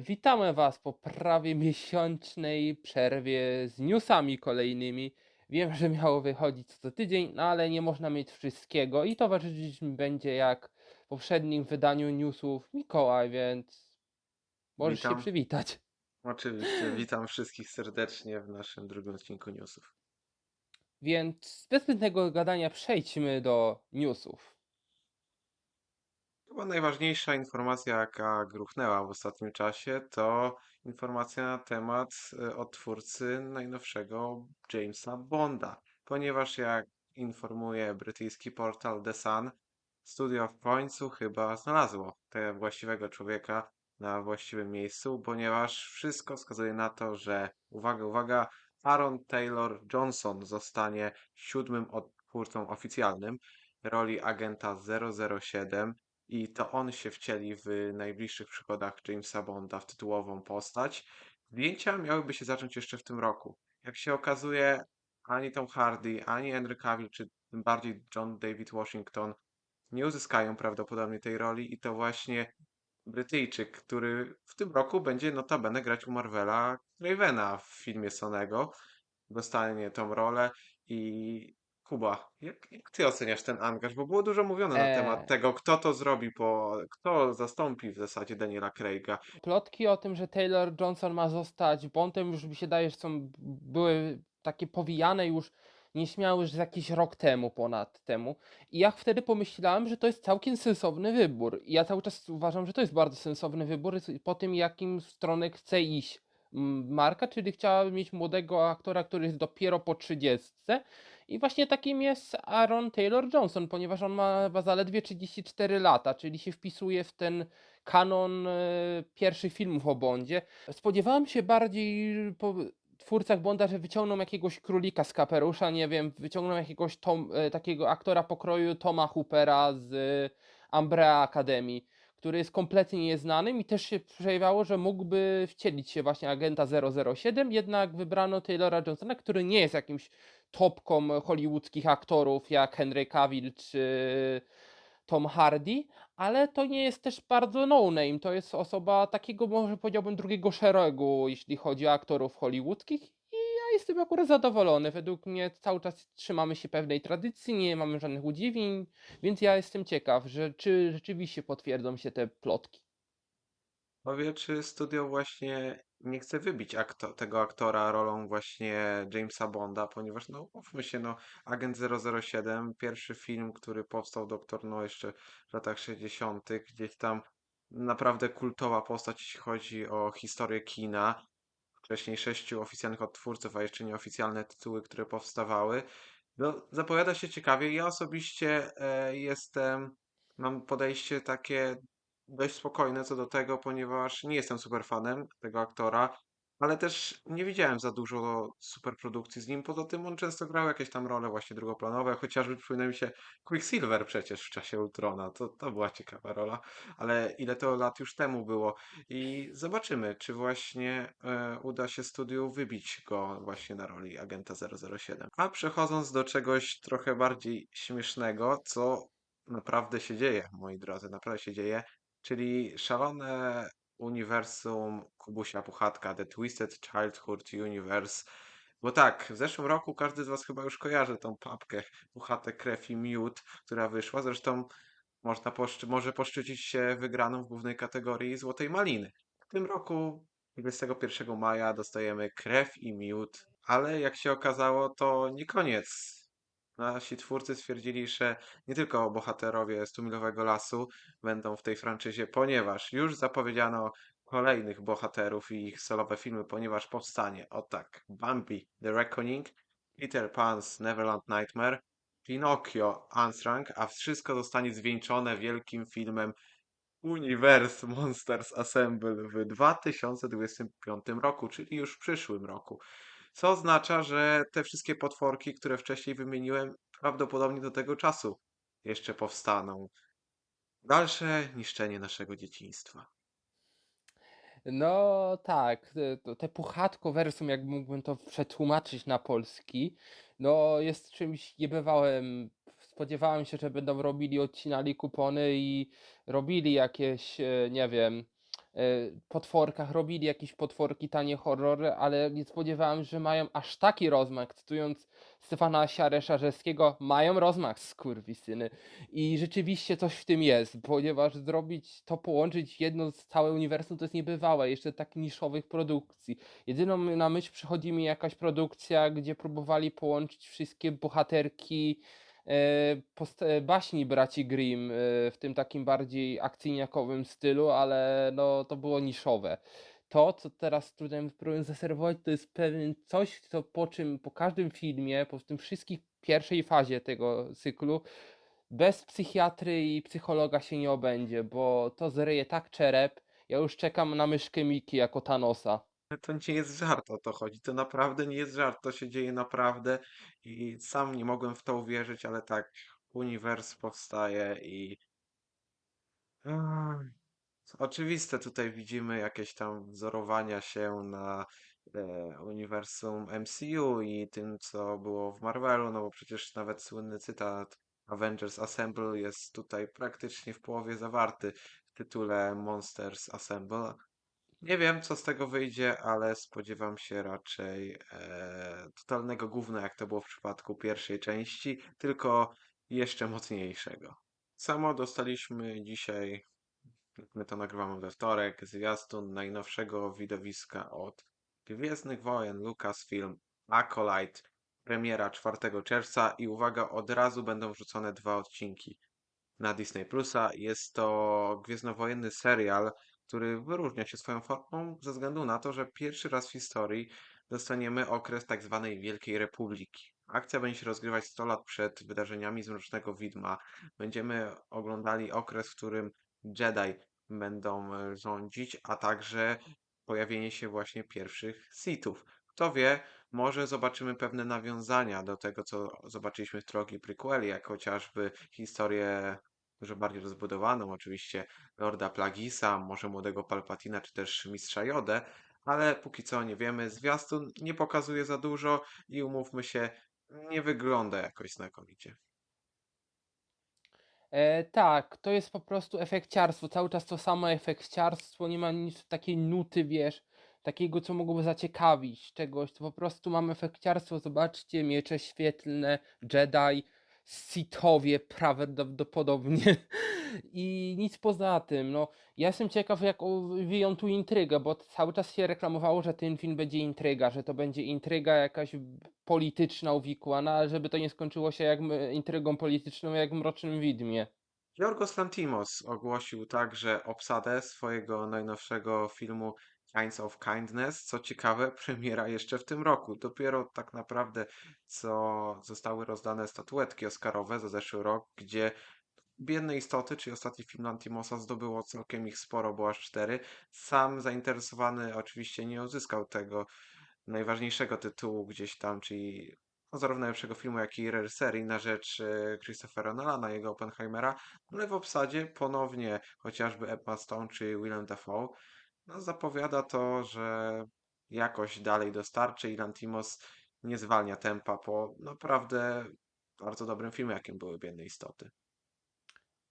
Witamy Was po prawie miesięcznej przerwie z newsami kolejnymi. Wiem, że miało wychodzić co tydzień, no ale nie można mieć wszystkiego i towarzyszyć mi będzie jak w poprzednim wydaniu newsów Mikołaj, więc możesz się Witam. przywitać. Oczywiście, witam wszystkich serdecznie w naszym drugim odcinku newsów. Więc bez zbędnego gadania przejdźmy do newsów. Chyba najważniejsza informacja, jaka gruchnęła w ostatnim czasie, to informacja na temat e, od twórcy najnowszego Jamesa Bonda. Ponieważ jak informuje brytyjski portal The Sun, studio w końcu chyba znalazło tego właściwego człowieka na właściwym miejscu, ponieważ wszystko wskazuje na to, że uwaga, uwaga, Aaron Taylor Johnson zostanie siódmym odtwórcą oficjalnym roli agenta 007 i to on się wcieli w najbliższych przygodach Jamesa Bonda w tytułową postać. Zdjęcia miałyby się zacząć jeszcze w tym roku. Jak się okazuje, ani Tom Hardy, ani Henry Cavill, czy tym bardziej John David Washington nie uzyskają prawdopodobnie tej roli i to właśnie Brytyjczyk, który w tym roku będzie notabene grać u Marvela Ravena w filmie Sonego. Dostanie tą rolę i Kuba, jak, jak ty oceniasz ten angaż? Bo było dużo mówione na Eee. temat tego, kto to zrobi, po, kto zastąpi w zasadzie Daniela Craiga. Plotki o tym, że Taylor Johnson ma zostać Bondem, już mi się daje, że są, były takie powijane już nieśmiały, z jakiś rok temu, ponad temu. I ja wtedy pomyślałem, że to jest całkiem sensowny wybór. I ja cały czas uważam, że to jest bardzo sensowny wybór po tym, jakim stronę chce iść marka, czyli chciałaby mieć młodego aktora, który jest dopiero po 30. I właśnie takim jest Aaron Taylor Johnson, ponieważ on ma zaledwie 34 lata, czyli się wpisuje w ten kanon e, pierwszych filmów o Bondzie. Spodziewałem się bardziej po twórcach Bonda, że wyciągną jakiegoś królika z kaperusza, nie wiem, wyciągną jakiegoś Tom, e, takiego aktora pokroju Toma Hoopera z e, Umbrella Academy, który jest kompletnie nieznanym i też się przejawiało, że mógłby wcielić się właśnie agenta 007, jednak wybrano Taylora Johnsona, który nie jest jakimś topką hollywoodzkich aktorów jak Henry Cavill czy Tom Hardy, ale to nie jest też bardzo no-name. To jest osoba takiego, może powiedziałbym, drugiego szeregu, jeśli chodzi o aktorów hollywoodzkich. Jestem akurat zadowolony. Według mnie cały czas trzymamy się pewnej tradycji, nie mamy żadnych udziwień, więc ja jestem ciekaw, że czy rzeczywiście potwierdzą się te plotki. Powie, czy studio właśnie nie chce wybić akto tego aktora rolą właśnie Jamesa Bonda, ponieważ no mówmy się, no Agent 007, pierwszy film, który powstał Doktor No jeszcze w latach 60., gdzieś tam naprawdę kultowa postać, jeśli chodzi o historię kina. Wcześniej sześciu oficjalnych odtwórców, a jeszcze nieoficjalne tytuły, które powstawały. No, zapowiada się ciekawie. Ja osobiście e, jestem, mam podejście takie dość spokojne co do tego, ponieważ nie jestem super fanem tego aktora, ale też nie widziałem za dużo superprodukcji z nim. Poza tym on często grał jakieś tam role właśnie drugoplanowe, chociażby przypomina mi się Quicksilver przecież w czasie Ultrona. To, to była ciekawa rola, ale ile to lat już temu było. I zobaczymy, czy właśnie e, uda się studiu wybić go właśnie na roli agenta 007. A przechodząc do czegoś trochę bardziej śmiesznego, co naprawdę się dzieje, moi drodzy, naprawdę się dzieje, czyli szalone uniwersum Kubusia Puchatka, The Twisted Childhood Universe. Bo tak, w zeszłym roku każdy z Was chyba już kojarzy tą papkę Puchatek Krew i Miód, która wyszła. Zresztą można poszczy, może poszczycić się wygraną w głównej kategorii Złotej Maliny. W tym roku, 21 maja, dostajemy Krew i Miód, ale jak się okazało, to nie koniec. Nasi twórcy stwierdzili, że nie tylko bohaterowie Stumilowego Lasu będą w tej franczyzie, ponieważ już zapowiedziano kolejnych bohaterów i ich solowe filmy, ponieważ powstanie, o tak, Bambi The Reckoning, Peter Pan's Neverland Nightmare, Pinocchio Unshrunk, a wszystko zostanie zwieńczone wielkim filmem Universe Monsters Assemble w 2025 roku, czyli już w przyszłym roku. Co oznacza, że te wszystkie potworki, które wcześniej wymieniłem, prawdopodobnie do tego czasu jeszcze powstaną. Dalsze niszczenie naszego dzieciństwa. No tak, te- puchatko versum, jak mógłbym to przetłumaczyć na polski, no jest czymś niebywałym. Spodziewałem się, że będą robili, odcinali kupony i robili jakieś, e, nie wiem, potworkach. Robili jakieś potworki, tanie horrory, ale nie spodziewałem że mają aż taki rozmach. Cytując Stefana Siarę-Szarzeskiego, mają rozmach, skurwysyny. I rzeczywiście coś w tym jest, ponieważ zrobić to, połączyć jedno z całe uniwersum, to jest niebywałe, jeszcze tak niszowych produkcji. Jedyną na myśl przychodzi mi jakaś produkcja, gdzie próbowali połączyć wszystkie bohaterki e, e, baśni braci Grimm e, w tym takim bardziej akcyjniakowym stylu, ale no to było niszowe. To, co teraz tutaj próbuję zaserwować, to jest pewien coś, co po czym po każdym filmie, po tym wszystkich pierwszej fazie tego cyklu, bez psychiatry i psychologa się nie obędzie, bo to zryje tak czerep. Ja już czekam na myszkę Miki jako Thanosa. To nie jest żart, o to chodzi. To naprawdę nie jest żart, to się dzieje naprawdę i sam nie mogłem w to uwierzyć, ale tak, uniwers powstaje i oczywiste tutaj widzimy jakieś tam wzorowania się na e, uniwersum MCU i tym, co było w Marvelu, no bo przecież nawet słynny cytat Avengers Assemble jest tutaj praktycznie w połowie zawarty w tytule Monsters Assemble. Nie wiem, co z tego wyjdzie, ale spodziewam się raczej e, totalnego gówna, jak to było w przypadku pierwszej części, tylko jeszcze mocniejszego. Samo dostaliśmy dzisiaj, my to nagrywamy we wtorek, zwiastun najnowszego widowiska od Gwiezdnych Wojen Lucasfilm Acolyte. Premiera 4 czerwca i uwaga, od razu będą wrzucone dwa odcinki na Disney Plusa. Jest to gwiezdnowojenny serial, który wyróżnia się swoją formą ze względu na to, że pierwszy raz w historii dostaniemy okres tak zwanej Wielkiej Republiki. Akcja będzie się rozgrywać 100 lat przed wydarzeniami z Mrocznego Widma. Będziemy oglądali okres, w którym Jedi będą e, rządzić, a także pojawienie się właśnie pierwszych Sithów. Kto wie, może zobaczymy pewne nawiązania do tego, co zobaczyliśmy w trilogii prequeli, jak chociażby historię dużo bardziej rozbudowaną, oczywiście Lorda Plagisa, może młodego Palpatina, czy też Mistrza Jodę, ale póki co nie wiemy. Zwiastun nie pokazuje za dużo i umówmy się, nie wygląda jakoś znakomicie. E, tak, to jest po prostu efekciarstwo, cały czas to samo efekciarstwo, nie ma nic takiej nuty, wiesz, takiego, co mogłoby zaciekawić, czegoś, to po prostu mamy efekciarstwo, zobaczcie, miecze świetlne, Jedi, Sithowie prawdopodobnie i nic poza tym, no, ja jestem ciekaw, jak wyją tu intrygę, bo cały czas się reklamowało, że ten film będzie intryga, że to będzie intryga jakaś polityczna uwikłana, ale żeby to nie skończyło się jak intrygą polityczną, jak w Mrocznym Widmie. Yorgos Lanthimos ogłosił także obsadę swojego najnowszego filmu Kinds of Kindness. Co ciekawe, premiera jeszcze w tym roku. Dopiero tak naprawdę co zostały rozdane statuetki oscarowe za zeszły rok, gdzie Biedne Istoty, czyli ostatni film Lantimosa, zdobyło całkiem ich sporo, bo aż cztery. Sam zainteresowany oczywiście nie uzyskał tego najważniejszego tytułu gdzieś tam, czyli no, zarówno najlepszego filmu, jak i reżyserii na rzecz e, Christophera Nolana, jego Oppenheimera, ale w obsadzie ponownie chociażby Emma Stone czy Willem Dafoe. No, zapowiada to, że jakoś dalej dostarczy i Lantimos nie zwalnia tempa po naprawdę bardzo dobrym filmie, jakim były Biedne Istoty.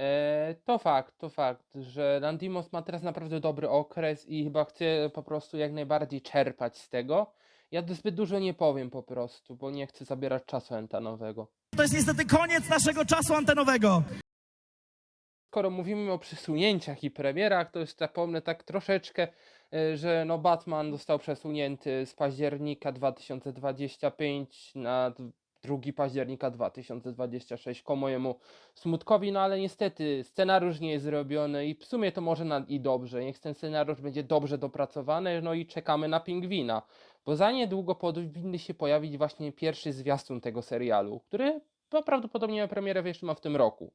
E, to fakt, to fakt, że Landimos ma teraz naprawdę dobry okres i chyba chce po prostu jak najbardziej czerpać z tego. Ja zbyt dużo nie powiem po prostu, bo nie chcę zabierać czasu antenowego. To jest niestety koniec naszego czasu antenowego. Skoro mówimy o przesunięciach i premierach, to już zapomnę tak troszeczkę, e, że no Batman został przesunięty z października 2025 na d- 2 października 2026 ku mojemu smutkowi, no ale niestety scenariusz nie jest zrobiony i w sumie to może na, i dobrze, niech ten scenariusz będzie dobrze dopracowany, no i czekamy na Pingwina, bo za niedługo powinny się pojawić właśnie pierwszy zwiastun tego serialu, który no, prawdopodobnie premierę jeszcze ma w tym roku.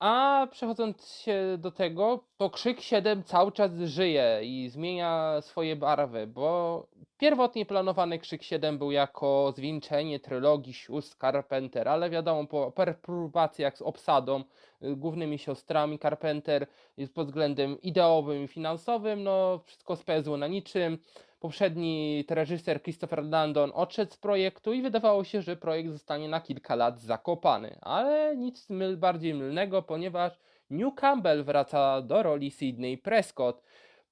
A przechodząc się do tego, to Krzyk 7 cały czas żyje i zmienia swoje barwy, bo pierwotnie planowany Krzyk 7 był jako zwieńczenie trylogii sióstr Carpenter, ale wiadomo, po perturbacjach z obsadą, y, głównymi siostrami Carpenter jest pod względem ideowym i finansowym, no wszystko spełzło na niczym. Poprzedni reżyser Christopher Landon odszedł z projektu i wydawało się, że projekt zostanie na kilka lat zakopany, ale nic myl, bardziej mylnego, ponieważ New Campbell wraca do roli Sydney Prescott.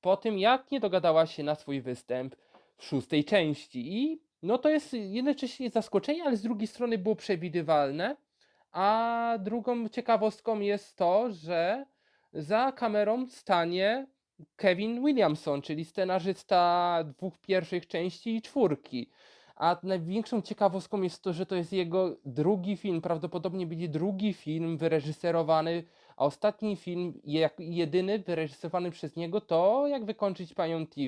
po tym, jak nie dogadała się na swój występ w szóstej części. I no to jest jednocześnie zaskoczenie, ale z drugiej strony było przewidywalne. A drugą ciekawostką jest to, że za kamerą stanie Kevin Williamson, czyli scenarzysta dwóch pierwszych części i czwórki. A największą ciekawostką jest to, że to jest jego drugi film, prawdopodobnie będzie drugi film wyreżyserowany, a ostatni film, jak jedyny wyreżyserowany przez niego, to Jak wykończyć panią T,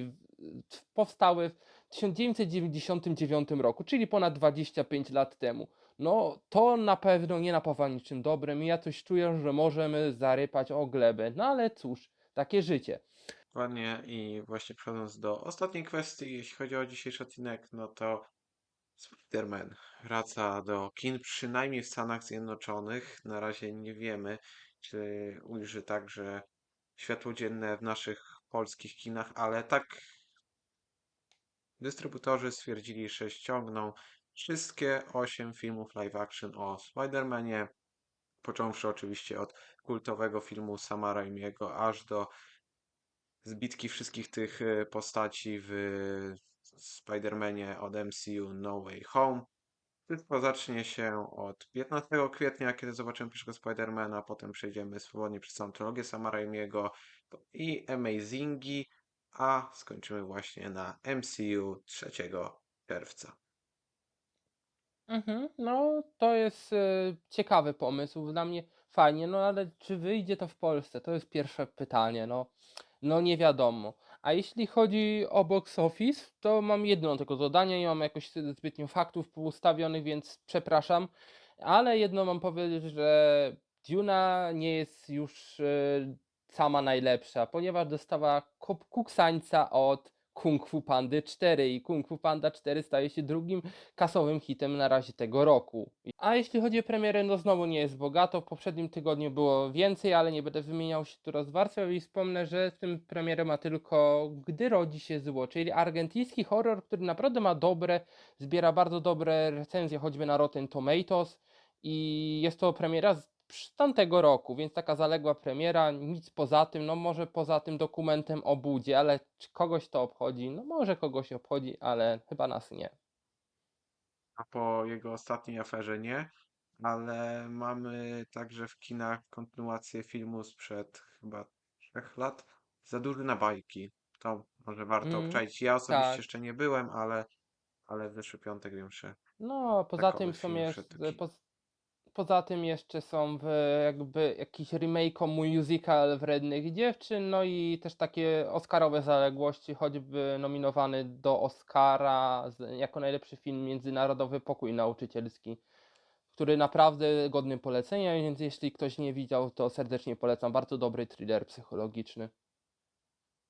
powstały w 1999 roku, czyli ponad 25 lat temu. No, to na pewno nie napawa niczym dobrym ja coś czuję, że możemy zarypać o glebę. No ale cóż, takie życie. Dokładnie i właśnie przechodząc do ostatniej kwestii, jeśli chodzi o dzisiejszy odcinek, no to Spider-Man wraca do kin, przynajmniej w Stanach Zjednoczonych. Na razie nie wiemy, czy ujrzy także światło dzienne w naszych polskich kinach, ale tak dystrybutorzy stwierdzili, że ściągną wszystkie 8 filmów live action o Spider-Manie, począwszy oczywiście od kultowego filmu Sama Raimiego, aż do zbitki wszystkich tych e, postaci w Spider-Manie od MCU No Way Home. Wszystko zacznie się od 15 kwietnia, kiedy zobaczymy pierwszego Spider-Mana, potem przejdziemy swobodnie przez całą trylogię Sama Raimiego i Amazingi, a skończymy właśnie na MCU 3 czerwca. Mhm, no to jest e, ciekawy pomysł, dla mnie fajnie, no ale czy wyjdzie to w Polsce? To jest pierwsze pytanie, no, no nie wiadomo. A jeśli chodzi o box office, to mam jedno tylko zadanie, nie mam jakoś zbytnio faktów ustawionych, więc przepraszam, ale jedno mam powiedzieć, że Duna nie jest już e, sama najlepsza, ponieważ dostała kuksańca od Kung Fu Pandy 4 i Kung Fu Panda 4 staje się drugim kasowym hitem na razie tego roku. A jeśli chodzi o premierę, no znowu nie jest bogato. W poprzednim tygodniu było więcej, ale nie będę wymieniał się tu rozwarstwiał i wspomnę, że w tym premierę ma tylko Gdy rodzi się zło, czyli argentyński horror, który naprawdę ma dobre, zbiera bardzo dobre recenzje, choćby na Rotten Tomatoes i jest to premiera z z tamtego roku, więc taka zaległa premiera, nic poza tym, no może poza tym dokumentem o budzie, ale czy kogoś to obchodzi? No może kogoś obchodzi, ale chyba nas nie. A po jego ostatniej aferze nie, ale mamy także w kinach kontynuację filmu sprzed chyba trzech lat. Za duży na bajki. To może warto Mm, obczaić. Ja osobiście tak. jeszcze nie byłem, ale, ale w zeszły piątek wiem, że No, poza Takowy tym są jeszcze, poz, poza tym jeszcze są w, jakby jakiś remake musical Wrednych Dziewczyn, no i też takie oscarowe zaległości, choćby nominowany do Oscara jako najlepszy film międzynarodowy Pokój Nauczycielski, który naprawdę godny polecenia, więc jeśli ktoś nie widział, to serdecznie polecam. Bardzo dobry thriller psychologiczny.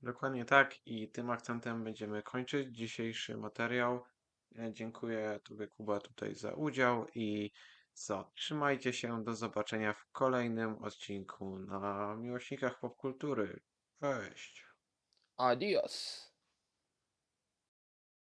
dokładnie tak. I tym akcentem będziemy kończyć dzisiejszy materiał. E, Dziękuję Tobie, Kuba, tutaj za udział i co? Trzymajcie się. Do zobaczenia w kolejnym odcinku na Miłośnikach Popkultury. Cześć. Adios.